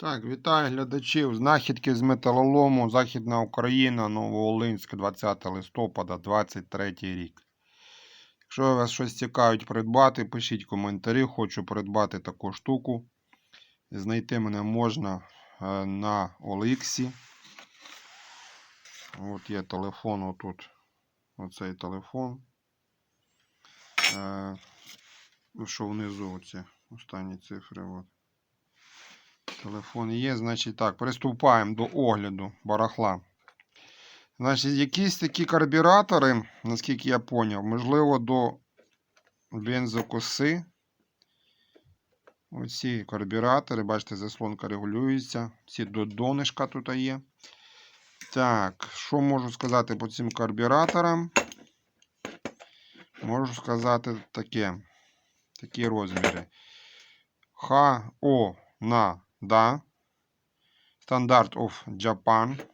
Так, вітаю глядачів. Знахідки з металолому Західна Україна, Нововолинськ, 20 листопада, 23 рік. Якщо вас щось цікавить придбати, пишіть коментарі. Хочу придбати таку штуку. Знайти мене можна е, на OLX. От є телефон отут. Оцей телефон. Е, що внизу оці останні цифри. Телефон є, значить так, приступаємо до огляду барахла. Значить, якісь такі карбюратори, наскільки я поняв, можливо, до бензокоси. Оці карбюратори, бачите, заслонка регулюється. Ці до донишка тут є. Так, що можу сказати по цим карбюраторам? Можу сказати таке. Такі розміри. ХО на Да. Стандарт of Japan.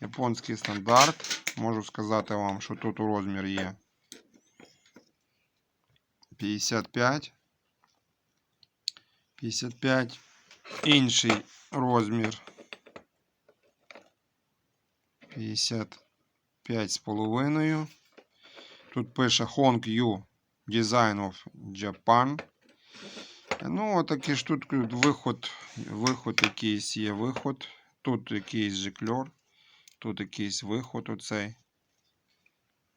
Японський стандарт. Можу сказати вам, що тут у розмір є 55. 55. Інший розмір 55 з половиною. Тут пише Hongyu Design of Japan. Ну, отакі ж тут виход, виход якийсь є виход. Тут якийсь жикльор, тут якийсь виход оцей.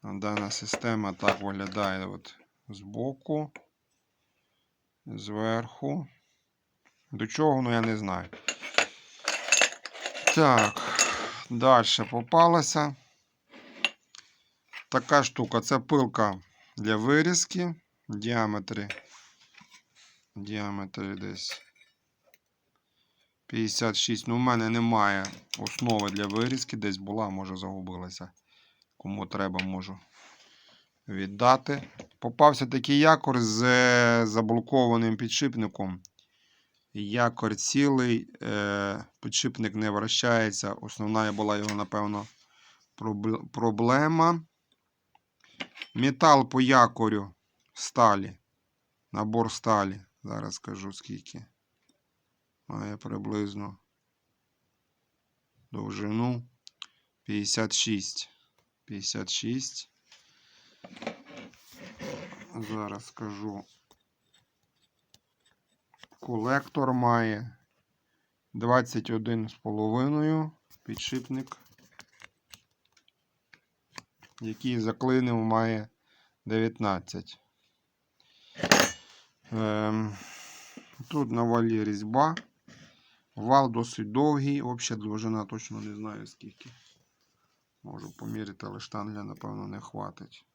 Дана система так виглядає от збоку, зверху. До чого, ну я не знаю. Так, далі попалася. Така штука, це пилка для вирізки в діаметрі десь 56. Ну, у мене немає основи для вирізки. Десь була, може загубилася. Кому треба, можу віддати. Попався такий якор з е, заблокованим підшипником. Якор цілий, е, підшипник не вращається. Основна була його, напевно, проблема. Метал по якорю сталі. Набор сталі. Зараз скажу скільки. Має приблизно довжину 56. 56. Зараз скажу. Колектор має 21,5 підшипник, який заклинив має 19. Ем, Тут на валі різьба. Вал досить довгий, обща довжина точно не знаю скільки. Можу поміряти, але штангля, напевно, не хватить.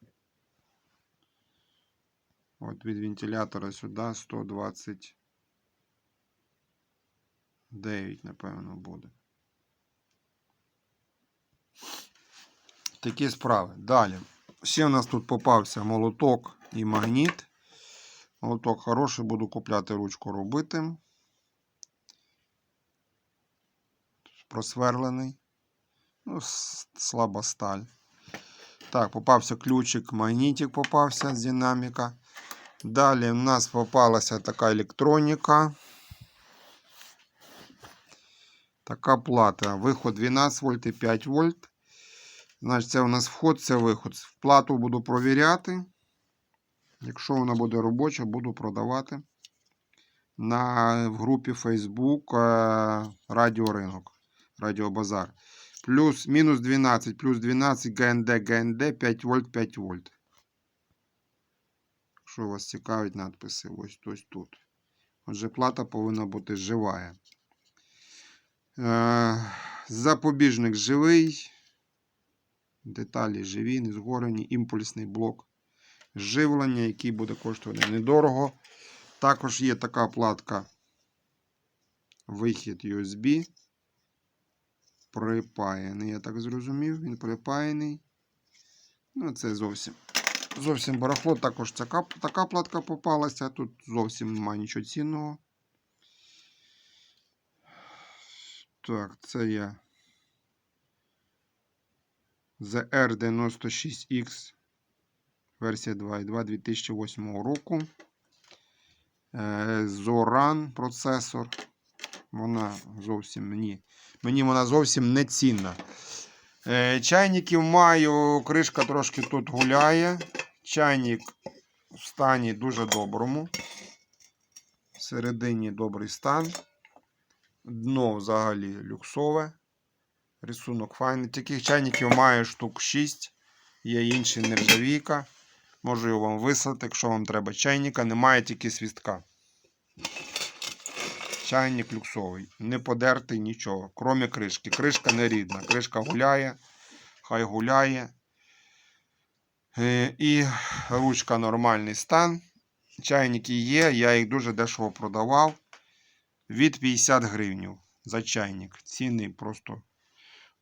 От від вентилятора сюди 129, напевно, буде. Такі справи. Далі. Ще в нас тут попався молоток і магніт. Молоток хороший, буду купляти ручку робити. Просверлений. Ну, слаба сталь. Так, попався ключик, магнітик попався з динаміка. Далі в нас попалася така електроніка. Така плата. Виход 12 вольт і 5 вольт. Значить, це у нас вход, це виход. В плату буду провіряти. Якщо вона буде робоча, буду продавати на в групі Facebook е, Радіоринок, Радіобазар. Плюс мінус 12, плюс 12 ГНД, ГНД 5 вольт, 5 вольт. Якщо вас цікавить надписи, ось ось тут. Отже, плата повинна бути жива. Е, запобіжник живий. Деталі живі, не згорені, імпульсний блок живлення, який буде коштувати недорого. Також є така платка вихід USB. Припаяний, я так зрозумів, він припаяний. Ну, це зовсім зовсім барахло. Також така, така платка попалася. Тут зовсім немає нічого цінного. Так, це я ZR96X версія 2.2 2008 року. Zoran процесор. Вона зовсім мені. Мені вона зовсім не цінна. Е, чайників маю, кришка трошки тут гуляє. Чайник в стані дуже доброму. Всередині добрий стан. Дно взагалі люксове. Рисунок файний. Таких чайників маю штук 6. Є інший нержавійка. Можу його вам вислати, якщо вам треба чайника. Немає тільки свістка. Чайник люксовий. Не подертий нічого. Кромі кришки. Кришка не рідна. Кришка гуляє. Хай гуляє. Е, І ручка нормальний стан. Чайники є, я їх дуже дешево продавав. Від 50 гривень за чайник. Ціни просто,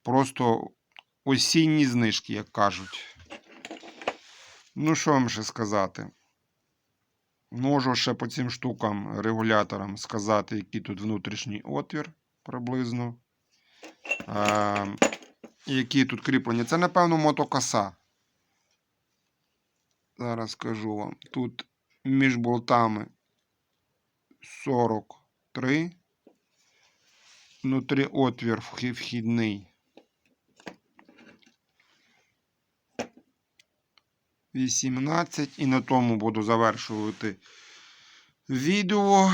просто осінні знижки, як кажуть. Ну, що вам ще сказати? Можу ще по цим штукам, регуляторам сказати, який тут внутрішній отвір приблизно. І які тут кріплення. Це, напевно, мотокоса. Зараз скажу вам. Тут між болтами 43. Внутрі отвір вхідний. 18. І на тому буду завершувати відео.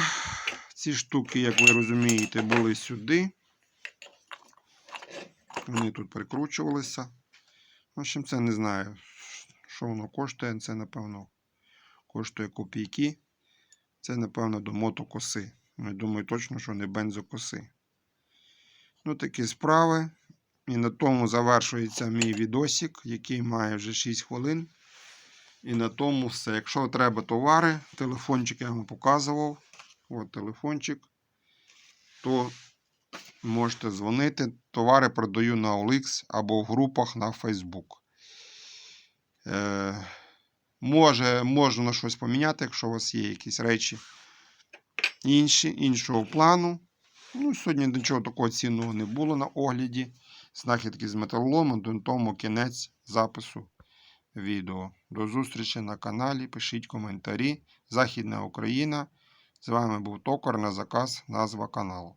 Ці штуки, як ви розумієте, були сюди. Вони тут прикручувалися. В общем, це не знаю, що воно коштує. Це, напевно, коштує копійки. Це, напевно, до мотокоси. Ну, Я думаю точно, що не бензокоси. Ну, такі справи. І на тому завершується мій відосик, який має вже 6 хвилин. І на тому все. Якщо треба товари, телефончик я вам показував. От телефончик. То можете дзвонити. Товари продаю на OLX або в групах на Facebook. Е, може, можна на щось поміняти, якщо у вас є якісь речі інші, іншого плану. Ну, сьогодні нічого такого цінного не було на огляді. Знахідки з металолому, до кінець запису відео. До зустрічі на каналі. Пишіть коментарі. Західна Україна. З вами був Токар на заказ, назва каналу.